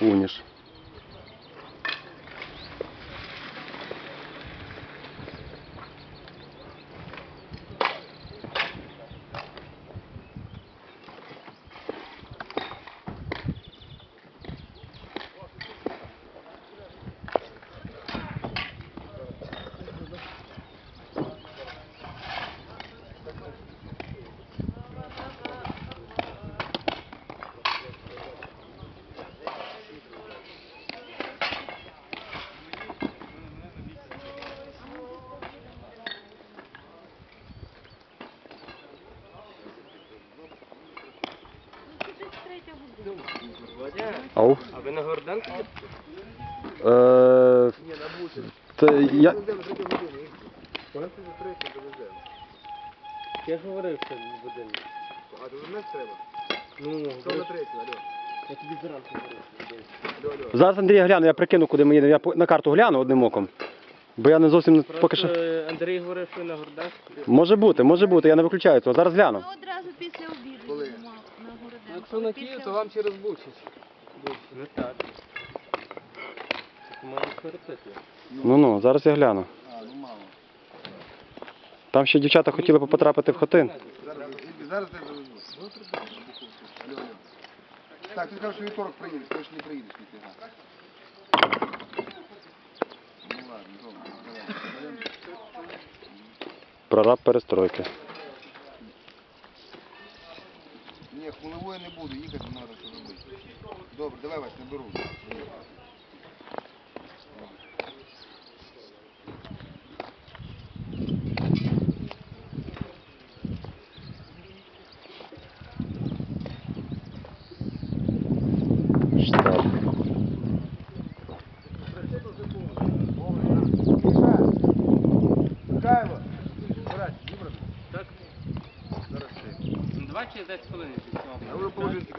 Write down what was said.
Уніш. Ау. А ви на Горденку? Е, Ні, на бусі. це я... Я ж говорив, що не буде. А, то мене треба? Ну, Що на третю, алло. я тобі зранку говорив. Алло, алло. Зараз Андрій я гляну, я прикину, куди ми їдемо. Я по- на карту гляну одним оком. Бо я не зовсім не- поки Просто що. е, Андрій говорив, що на Горденку. Може бути, може бути, я не виключаю цього. Зараз гляну. Якщо на Київ, то вам через Бучич. Не так. Це має перепити. Ну ну, зараз я гляну. А, ну мало. Там ще дівчата хотіли потрапити в хотин. Зараз, зараз завезу. Алло. Так, ти сказав, що вівторок приїдеш, ти ж не приїдеш ніфіга. Ну ладно, добре. Прораб перестройки. Хмелевої не буду, їхати треба що робити. Добре, давай вас не беру. Штаб. Вибрати. Так? Зараз